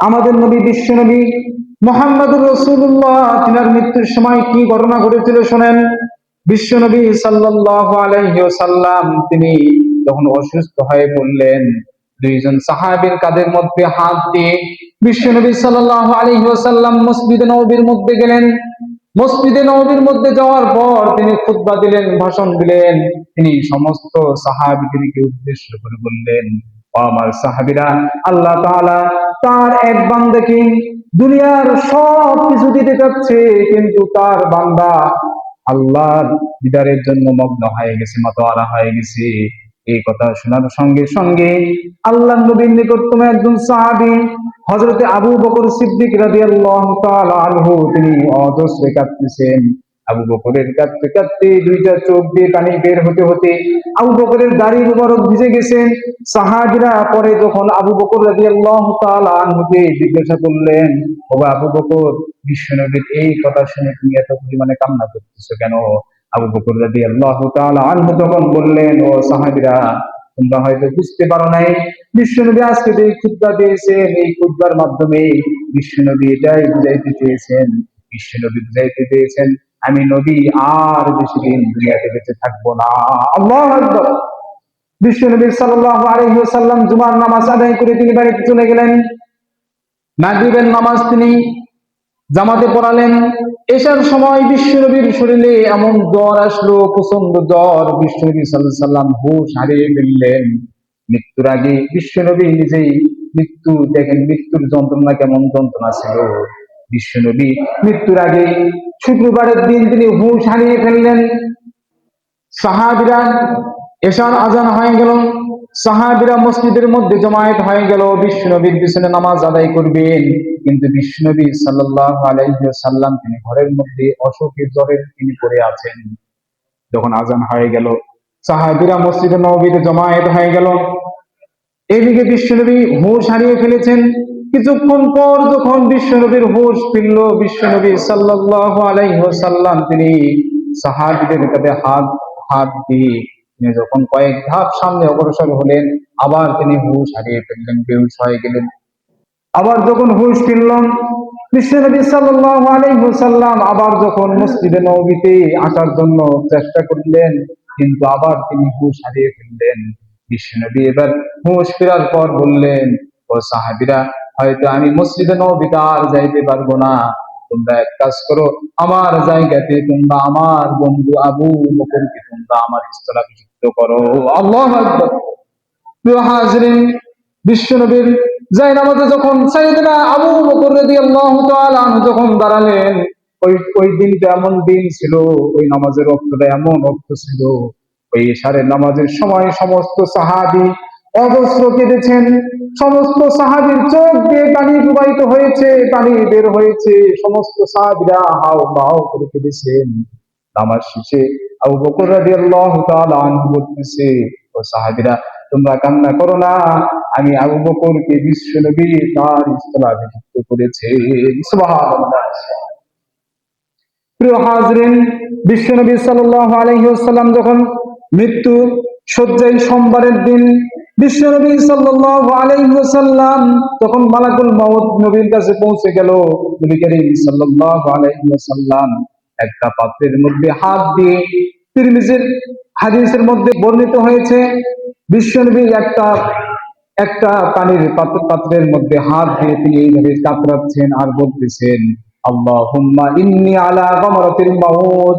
আমাদের নবী, বিশ্ব নবী রসুল্লাহ তিনার মৃত্যুর সময় কি ঘটনা ঘটেছিল শোনেন? বিশ্ব নবী তিনি যখন অসুস্থ হয়ে পড়লেন। দুইজন সাহাবীর কাদের মধ্যে হাত দিয়ে বিশ্ব নবী সাল্লাহ আলাইসাল্লাম মসজিদে নবীর মধ্যে গেলেন। মসজিদে নবীর মধ্যে যাওয়ার পর তিনি খুতবা দিলেন, ভাষণ দিলেন। তিনি সমস্ত সাহাবিদেরকে উদ্দেশ্য করে বললেন আমার সাহাবিরা, আল্লাহ তাআলা তার এক বান্দাকে দুনিয়ার সব কিছু দিতে চাচ্ছে, কিন্তু তার বান্দা আল্লাহর দিদারের জন্য মগ্ন হয়ে গেছে, মাতোয়ারা হয়ে গেছে। এই কথা শোনার সঙ্গে সঙ্গে আল্লাহ নবীর নিকটতম একজন সাহাবী হজরতে আবু বকর সিদ্দিক রাদিয়াল্লাহু তাআলা আনহু, তিনি অজস্রে কাঁদতেছেন। আবু বকরের কাঁদতে কাঁদতে দুইটা চোখ দিয়ে পানি বের হতে হতে আবু বকরের দাড়ি মুবারক ভিজে গেছেন। সাহাবীরা পরে যখন আবু বকর রাদিয়াল্লাহু তাআলা আনহুকে জিজ্ঞাসা করলেন ও আবু বকর, বিশ্বনবীর এই কথা শুনে তুমি এত পরিমাণে কান্না করতেছো কেন? আবু বকর রাদিয়াল্লাহু তাআলা আনহু তখন বললেন, ও সাহাবীরা, তোমরা হয়তো বুঝতে পারো নাই, বিশ্বনবী আজকে যে খুদ্া দিয়েছেন, এই খুদ্বার মাধ্যমে বিশ্বনবী এটাই বুঝাইতে চেয়েছেন, বিশ্বনবী বুঝাইতে চেয়েছেন, আমি নবী আর বেশি দিন দুনিয়াতে বেঁচে থাকব না। আল্লাহ বিশ্বনবী সাল্লাল্লাহু আলাইহি ওয়াসাল্লাম জুমার নামাজ আদায় করে তিনি বাড়িতে চলে গেলেন। মাগরিবের নামাজ তিনি জামাতে পড়ালেন। এসার সময় বিশ্বনবীর শরীরে এমন জ্বর আসলো প্রচণ্ড জ্বর। বিশ্বনবী সাল্লাহ সাল্লাম হুশ হারিয়ে ফেললেন। মৃত্যুর আগে বিশ্বনবী নিজেই মৃত্যু, দেখেন মৃত্যুর যন্ত্রণা কেমন যন্ত্রণা ছিল। বিশ্বনবী মৃত্যুর আগে শুক্রবারের দিন তিনি হুশ হারিয়ে ফেললেন। সাহাবিরা এশার আজান হয়ে গেল, সাহাবিরা মসজিদের মধ্যে জমায়েত হয়ে গেল, বিশ্বনবীর পিছনে নামাজ আদায় করবেন। কিন্তু বিশ্বনবী সাল্লাহ আলাইসাল্লাম তিনি ঘরের মধ্যে অসুখের জ্বরের তিনি পড়ে আছেন। যখন আজান হয়ে গেল, সাহাবিরা মসজিদে নবীতে জমায়েত হয়ে গেল। এদিকে বিশ্বনবী হুঁশ হারিয়ে ফেলেছেন। কিছুক্ষণ পর যখন বিশ্বনবীর হুঁশ ফিরল, বিশ্বনবী সাল্লাহ আলাইসাল্লাম তিনি সাহাবিদের কাছে হাত হাত দিয়ে তিনি যখন কয়েক ধাপ সামনে অগ্রসর হলেন, আবার তিনি হুঁশ হারিয়ে ফেললেন, বেহুশ হয়ে গেলেন। আবার যখন হুঁশ আলাইসাল্লাম আবার যখন মসজিদে নবীতে আসার জন্য চেষ্টা করলেন, কিন্তু আবার তিনি হুঁশ হারিয়ে ফেললেন। বিশ্বনবী এবার হুঁশ ফেরার পর বললেন, ও সাহাবিরা, হয়তো আমি মসজিদে নবীতে আর যাইতে পারব না। তোমরা এক কাজ করো, আমার জায়গাতে তোমরা আমার বন্ধু আবু বকরকে তোমরা আমার স্থলাভিষিক্ত করো। আল্লাহ হাজরিন যখন আবু বকর যখন দাঁড়ালেন, ওই ওই দিনটা এমন দিন ছিল, ওই নামাজের অর্থটা এমন অর্থ ছিল, ওই ইশারের নামাজের সময় সমস্ত সাহাবী অজস্র কেঁদেছেন। সমস্ত সাহাবীর চোখ দিয়ে পানি প্রবাহিত হয়েছে, পানি বের হয়েছে। সমস্ত সাহাবীরা হাও বাও করে কেঁদেছেন। নামাজ শেষে আবু বকর রাদিয়াল্লাহু বলতেছে, ও তোমরা কান্না করো না। আমি আবু বকরকে বিশ্ব নবী তার স্থলাভিষিক্ত করেছে। প্রিয় হাজরিন, বিশ্ব নবী সাল্লাল্লাহু আলাইহি যখন মৃত্যু শয্যায় সোমবারের দিন বিশ্ব নবী ওয়াসাল্লাম তখন মালাকুল মাউত নবীর কাছে পৌঁছে গেল। সাল্লাল্লাহু একটা পাত্রের মধ্যে হাত দিয়ে তিরমিজির হাদিসের মধ্যে বর্ণিত হয়েছে, বিশ্বনবী একটা একটা পানির পাত্র, পাত্রের মধ্যে হাত দিয়ে তিনি এইভাবে কাতরাচ্ছেন আর বলতেছেন, আল্লাহুম্মা ইন্নি আলা গামরাতিল মাউত।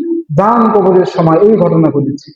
দান কবরের সময় এই ঘটনা ঘটেছে।